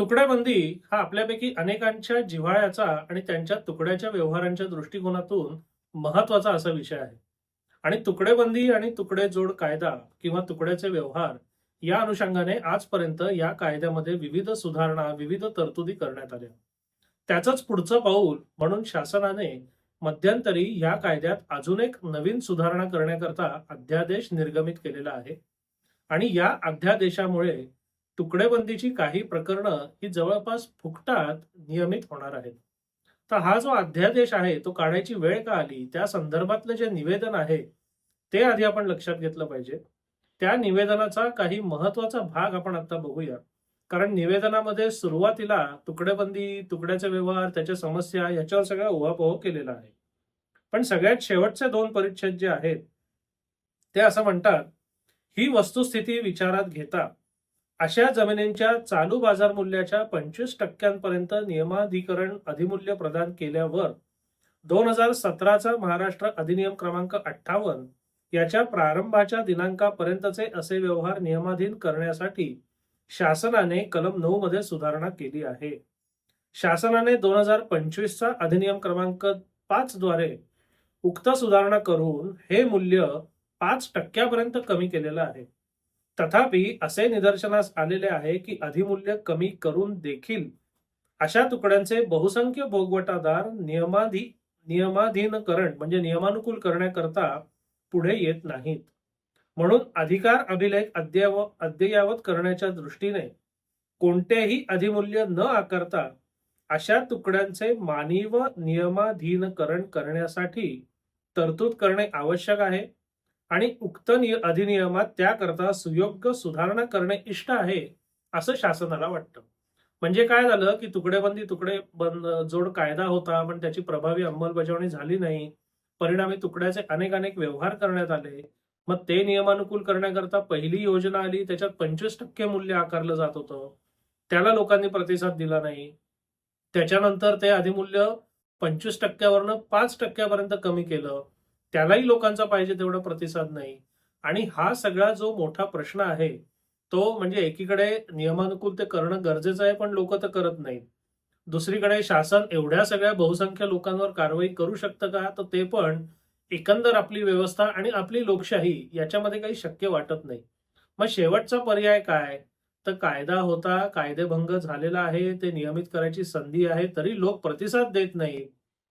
तुकड्याबंदी हा आपल्यापैकी अनेकांच्या जिव्हाळ्याचा आणि त्यांच्या तुकड्याच्या व्यवहारांच्या दृष्टिकोनातून महत्त्वाचा असा विषय आहे. आणि तुकडेबंदी आणि तुकडे जोड कायदा किंवा तुकड्याचे व्यवहार या अनुषंगाने आजपर्यंत या कायद्यामध्ये विविध सुधारणा विविध तरतुदी करण्यात आल्या. त्याचंच पुढचं पाऊल म्हणून शासनाने मध्यंतरी या कायद्यात अजून एक नवीन सुधारणा करण्याकरता अध्यादेश निर्गमित केलेला आहे. आणि या अध्यादेशामुळे तुकडेबंदीची काही प्रकरणं ही जवळपास फुकटात नियमित होणार आहेत. तर हा जो अध्यादेश आहे तो काढायची वेळ का आली? त्या संदर्भातलं जे निवेदन आहे ते आधी आपण लक्षात घेतलं पाहिजे. त्या निवेदनाचा काही महत्त्वाचा भाग आपण आता बघूया. कारण निवेदनामध्ये सुरुवातीला तुकडेबंदी तुकड्याचे व्यवहार त्याच्या समस्या याच्यावर सगळा उहापोह केलेला आहे. पण सगळ्यात शेवटचे दोन परिच्छेद जे आहेत ते असं म्हणतात ही वस्तुस्थिती विचारात घेता अशा जमिनींच्या चालू बाजार मूल्याच्या पंचवीस टक्क्यांपर्यंत नियमाधिकरण अधिमूल्य प्रदान केल्यावर दोन हजार सतराचा महाराष्ट्र अधिनियम क्रमांक अठ्ठावन्न याच्या प्रारंभाच्या दिनांकापर्यंतचे असे व्यवहार नियमाधीन करण्यासाठी शासनाने कलम नऊ मध्ये सुधारणा केली आहे. शासनाने दोन हजार पंचवीसचा अधिनियम क्रमांक पाच द्वारे उक्त सुधारणा करून हे मूल्य पाच टक्क्यापर्यंत कमी केलेलं आहे. तथापि असे निदर्शनास आलेले आहे की अधिमूल्य कमी करून देखील अशा तुकड्यांचे बहुसंख्य भोगवटादार नियमाधी नियमाधीनकरण म्हणजे नियमानुकूल करण्याकरता पुढे येत नाहीत. म्हणून अधिकार अभिलेख अद्याव अद्ययावत करण्याच्या दृष्टीने कोणतेही अधिमूल्य न आकारता अशा तुकड्यांचे मानवी नियमाधीनकरण करण्यासाठी तरतूद करणे आवश्यक आहे. आणि उक्त अधिनियमात त्याकरता सुयोग्य सुधारणा करणे इष्ट आहे असं शासनाला वाटतं. म्हणजे काय झालं की तुकडेबंदी तुकडे बंद जोड कायदा होता पण त्याची प्रभावी अंमलबजावणी झाली नाही. परिणामी तुकड्याचे अनेक अनेक व्यवहार करण्यात आले. मग ते नियमानुकूल करण्याकरता पहिली योजना आली त्याच्यात पंचवीस टक्के मूल्य आकारलं जात होतं. त्याला लोकांनी प्रतिसाद दिला नाही. त्याच्यानंतर ते अधिमूल्य पंचवीस टक्क्यावरनं पाच टक्क्यापर्यंत कमी केलं. त्यालाही लोकांचा पाहिजे तेवढा प्रतिसाद नाही. आणि हा सगळा जो मोठा प्रश्न आहे तो म्हणजे एकीकडे नियमानुकूल ते करणं गरजेचं आहे पण लोक तर करत नाहीत. दुसरीकडे शासन एवढ्या सगळ्या बहुसंख्य लोकांवर कारवाई करू शकतं का? तर ते पण एकंदर आपली व्यवस्था आणि आपली लोकशाही याच्यामध्ये काही शक्य वाटत नाही. मग शेवटचा पर्याय काय? तर कायदा होता कायदेभंग झालेला आहे ते नियमित करायची संधी आहे तरी लोक प्रतिसाद देत नाहीत.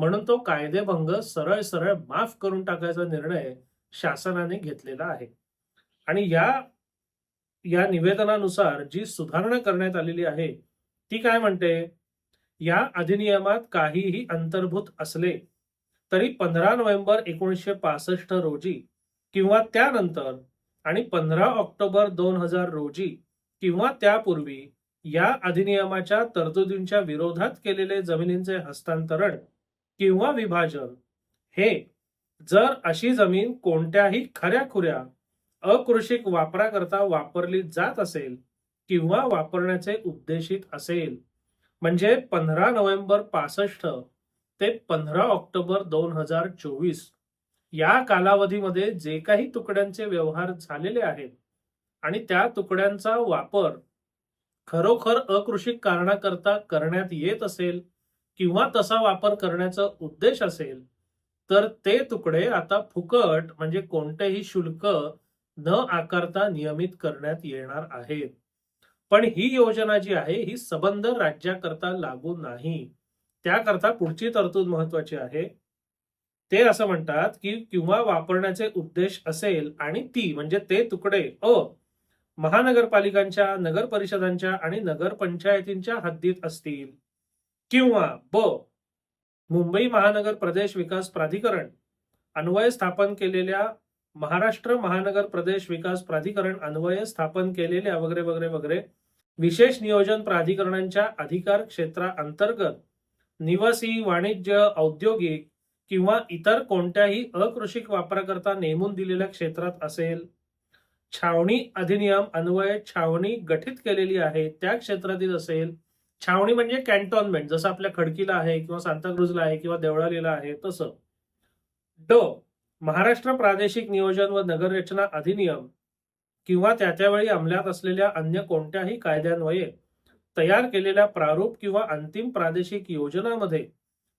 म्हणून तो कायदेभंग सरळ सरळ माफ करून टाकायचा निर्णय शासनाने घेतलेला आहे. आणि या या निवेदनानुसार जी सुधारणा करण्यात आलेली आहे ती काय म्हणते? या अधिनियमात काहीही अंतर्भूत असले तरी पंधरा नोव्हेंबर एकोणीसशे पासष्ट रोजी किंवा त्यानंतर आणि पंधरा ऑक्टोबर दोन हजार रोजी किंवा त्यापूर्वी या अधिनियमाच्या तरतुदींच्या विरोधात केलेले जमिनींचे हस्तांतरण किंवा विभाजन. हे जर अशी जमीन कोणत्याही खऱ्याखुऱ्या अकृषिक वापराकरता वापरली जात असेल किंवा वापरण्याचे उद्देशित असेल म्हणजे पंधरा नोव्हेंबर पासष्ट ते पंधरा ऑक्टोबर दोन हजार चोवीस या कालावधीमध्ये जे काही तुकड्यांचे व्यवहार झालेले आहेत आणि त्या तुकड्यांचा वापर खरोखर अकृषिक कारणाकरता करण्यात येत असेल किंवा तसा वापर करण्याचा उद्देश असेल तर ते तुकडे आता फुकट म्हणजे कोणतेही शुल्क न आकारता नियमित करण्यात येणार आहेत. पण ही योजना जी आहे ही सबंध राज्याकरता लागू नाही. त्याकरता पुढची तरतूद महत्वाची आहे. ते असं म्हणतात की किंवा वापरण्याचे उद्देश असेल आणि ती म्हणजे ते तुकडे अ महानगरपालिकांच्या नगर परिषदांच्या आणि नगरपंचायतींच्या हद्दीत असतील. किंवा ब मुंबई महानगर प्रदेश विकास प्राधिकरण अन्वय स्थापन केलेल्या महाराष्ट्र महानगर प्रदेश विकास प्राधिकरण अन्वय स्थापन केलेल्या वगैरे वगैरे वगैरे विशेष नियोजन प्राधिकरणांच्या अधिकार क्षेत्राअंतर्गत निवासी वाणिज्य औद्योगिक किंवा इतर कोणत्याही अकृषिक वापराकरता नेमून दिलेल्या क्षेत्रात असेल. छावणी अधिनियम अन्वये छावणी गठीत केलेली आहे त्या क्षेत्रातील असेल. छावणी म्हणजे कॅन्टॉनमेंट जसं आपल्या खडकीला आहे किंवा सांताक्रुजला आहे किंवा देवळालीला आहे तसं. ड महाराष्ट्र प्रादेशिक नियोजन व नगररचना अधिनियम किंवा त्या त्यावेळी अंमल्यात असलेल्या अन्य कोणत्याही कायद्यान्वये तयार केलेल्या प्रारूप किंवा अंतिम प्रादेशिक योजनामध्ये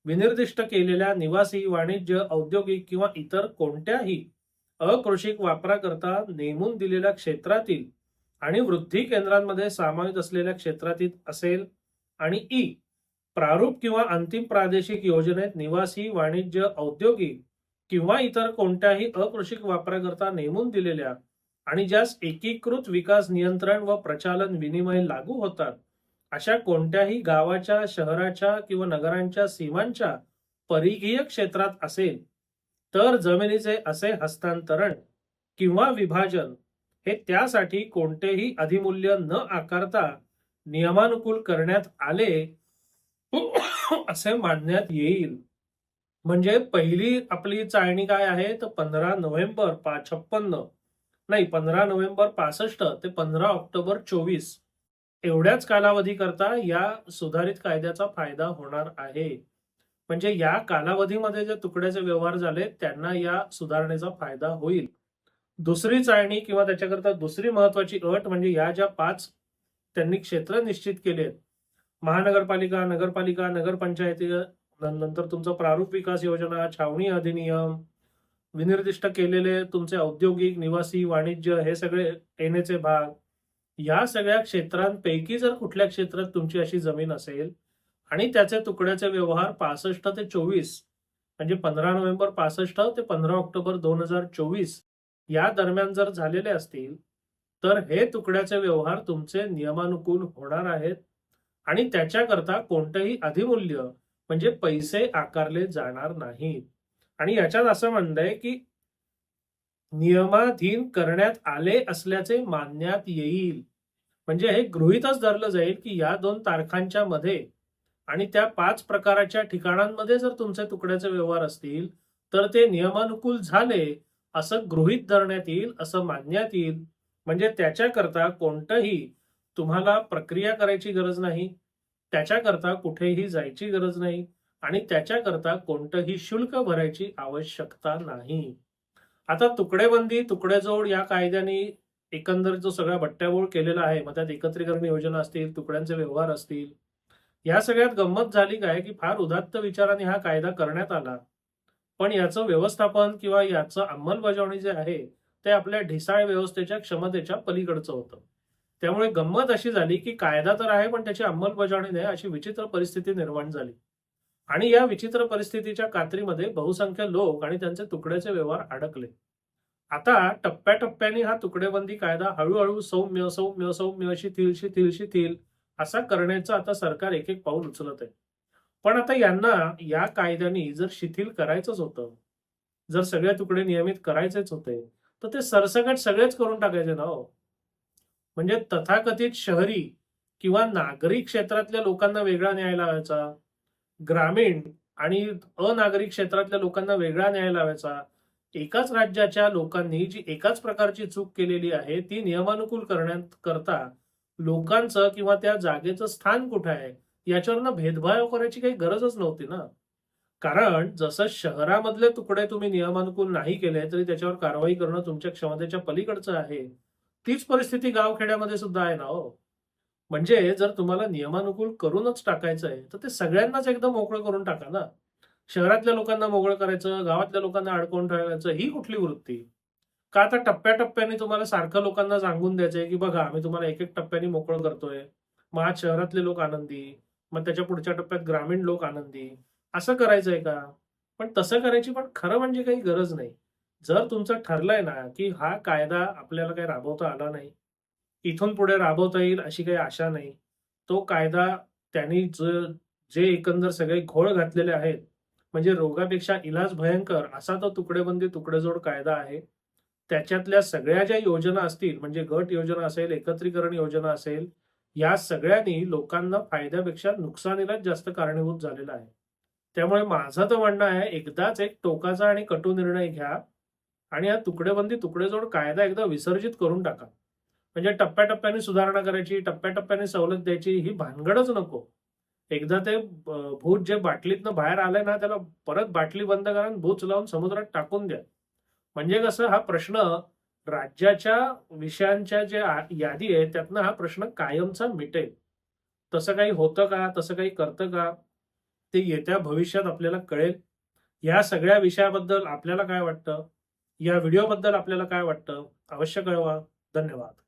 विनिर्दिष्ट केलेल्या निवासी वाणिज्य औद्योगिक किंवा इतर कोणत्याही अकृषिक वापराकरता नेमून दिलेल्या क्षेत्रातील आणि वृद्धी केंद्रांमध्ये सामावित असलेल्या क्षेत्रातील असेल आणि ई प्रारूप किंवा अंतिम प्रादेशिक योजनेत निवासी वाणिज्य औद्योगिक किंवा इतर कोणत्याही अकृषिक वापराकरता नेमून दिलेल्या आणि ज्यास एकीकृत विकास नियंत्रण व प्रचालन विनिमय लागू होतात अशा कोणत्याही गावाच्या शहराच्या किंवा नगरांच्या सीमांच्या परिघीय क्षेत्रात असेल तर जमिनीचे असे हस्तांतरण किंवा विभाजन हे त्यासाठी कोणतेही अधिमूल्य न आकारता नियमानुकूल करण्यात आले असे मानण्यात येईल. म्हणजे पहिली आपली चाळणी काय आहे? तर पंधरा नोव्हेंबर पा छप्पन्न नाही पंधरा नोव्हेंबर पासष्ट ते पंधरा ऑक्टोबर चोवीस. एवढ्याच कालावधी करता या सुधारित कायद्याचा फायदा होणार आहे. म्हणजे या कालावधीमध्ये जे तुकड्याचे व्यवहार झाले त्यांना या सुधारणेचा फायदा होईल. दुसरी चाळणी किंवा त्याच्याकरता दुसरी महत्वाची अट म्हणजे या ज्या पाच त्यांनी क्षेत्र निश्चित केलेत महानगरपालिका नगरपालिका नगरपंचायती नंतर तुमचं प्रारूप विकास योजना छावणी अधिनियम विनिर्दिष्ट केलेले तुमचे औद्योगिक निवासी वाणिज्य हे सगळे येण्याचे भाग. या सगळ्या क्षेत्रांपैकी जर कुठल्या क्षेत्रात तुमची अशी जमीन असेल आणि त्याचे तुकड्याचे व्यवहार पासष्ट ते चोवीस म्हणजे पंधरा नोव्हेंबर पासष्ट ते पंधरा ऑक्टोबर दोन हजार चोवीस या दरम्यान जर झालेले असतील तर हे तुकड्याचे व्यवहार तुमचे नियमानुकूल होणार आहेत. आणि त्याच्याकरता कोणतंही अधिमूल्य म्हणजे पैसे आकारले जाणार नाहीत. आणि याच्यात असं म्हणलंय की नियमाधीन करण्यात आले असल्याचे मानण्यात येईल. म्हणजे हे गृहीतच धरलं जाईल की या दोन तारखांच्या मध्ये आणि त्या पाच प्रकाराच्या ठिकाणांमध्ये जर तुमचे तुकड्याचे व्यवहार असतील तर ते नियमानुकूल झाले असं गृहीत धरण्यात येईल असं मानण्यात येईल. म्हणजे त्याच्याकरता कोणतंही तुम्हाला प्रक्रिया करायची गरज नाही त्याच्याकरता कुठेही जायची गरज नाही आणि त्याच्याकरता कोणतंही शुल्क भरायची आवश्यकता नाही. आता तुकडेबंदी तुकडेजोड या कायद्याने एकंदर जो सगळा बट्ट्याबोळ केलेला आहे मग त्यात एकत्रीकरण योजना असतील तुकड्यांचे व्यवहार असतील या सगळ्यात गंमत झाली काय की फार उदात्त विचाराने हा कायदा करण्यात आला. पण याचं व्यवस्थापन किंवा याचं अंमलबजावणी जे आहे ते आपल्या ढिसाळ व्यवस्थेच्या क्षमतेच्या पलीकडचं होतं. त्यामुळे गंमत अशी झाली की कायदा तर आहे पण त्याची अंमलबजावणी नाही अशी विचित्र परिस्थिती निर्माण झाली. आणि या विचित्र परिस्थितीच्या कात्रीमध्ये बहुसंख्य लोक आणि त्यांचे तुकड्याचे व्यवहार अडकले. आता टप्प्याटप्प्याने हा तुकडेबंदी कायदा हळूहळू सौम्य सौम्य सौम्य अशी थिल शिथिल शिथिल असा करण्याचं आता सरकार एक एक पाऊल उचलत आहे. पण आता यांना या कायद्याने जर शिथिल करायचंच होतं जर सगळे तुकडे नियमित करायचेच होते तर ते सरसकट सगळेच करून टाकायचे ना हो. म्हणजे तथाकथित शहरी किंवा नागरिक क्षेत्रातल्या लोकांना वेगळा न्याय लावायचा ग्रामीण आणि अनागरिक क्षेत्रातल्या लोकांना वेगळा न्याय लावायचा एकाच राज्याच्या लोकांनी जी एकाच प्रकारची चूक केलेली आहे ती नियमानुकूल करण्यात करता लोकांचं किंवा त्या जागेचं स्थान कुठं आहे याच्यावर भेदभाव करायची काही गरजच नव्हती ना. कारण जसं शहरामधले तुकडे तुम्ही नियमानुकूल नाही केले तरी त्याच्यावर कारवाई करणं तुमच्या क्षमतेच्या पलीकडचं आहे. तीच परिस्थिती गावखेड्यामध्ये सुद्धा आहे ना हो. म्हणजे जर तुम्हाला नियमानुकूल करूनच टाकायचं आहे तर ते सगळ्यांनाच एकदम मोकळं करून टाका ना. शहरातल्या लोकांना मोकळं करायचं गावातल्या लोकांना अडकवून ठेवायचं ही कुठली वृत्ती? का आता टप्प्याटप्प्याने तुम्हाला सारखं लोकांना सांगून द्यायचंय की बघा आम्ही तुम्हाला एक एक टप्प्याने मोकळं करतोय. मग आज शहरातले लोक आनंदी मग त्याच्या पुढच्या टप्प्यात ग्रामीण लोक आनंदी. असं करायचंय का? पण तसं करायची पण खरं म्हणजे काही गरज नाही. जर तुमचं ठरलंय ना की हा कायदा आपल्याला काही राबवता आला नाही इथून पुढे राबवता येईल अशी काही आशा नाही तो कायदा त्यांनी ज जे एकंदर सगळे घोळ घातलेले आहेत म्हणजे रोगापेक्षा इलाज भयंकर असा तो तुकडेबंदी तुकडेजोड कायदा आहे. त्याच्यातल्या सगळ्या ज्या योजना असतील म्हणजे गट योजना असेल एकत्रीकरण योजना असेल या सगळ्यांनी लोकांना फायद्यापेक्षा नुकसानीलाच जास्त कारणीभूत झालेला आहे. त्यामुळे माझं तर म्हणणं आहे एकदाच एक टोकाचा आणि कटू निर्णय घ्या आणि हा तुकडेबंदी तुकडेजोड कायदा एकदा विसर्जित करून टाका. म्हणजे टप्प्याटप्प्याने सुधारणा करायची टप्प्याटप्प्याने सवलत द्यायची ही भानगडच नको. एकदा ते भूत जे बाटलीतनं बाहेर आलंय ना त्याला परत बाटली बंद करा भूत लावून समुद्रात टाकून द्या. म्हणजे कसं हा प्रश्न राज्याच्या विषयांच्या जे यादी आहे त्यातनं हा प्रश्न कायमचा मिटेल. तसं काही होतं का? तसं काही करतं का? ते येत्या भविष्यात आपल्याला कळेल. या सगळ्या विषयाबद्दल आपल्याला काय वाटतं? या व्हिडिओबद्दल आपल्याला काय वाटतं? अवश्य कळवा. धन्यवाद.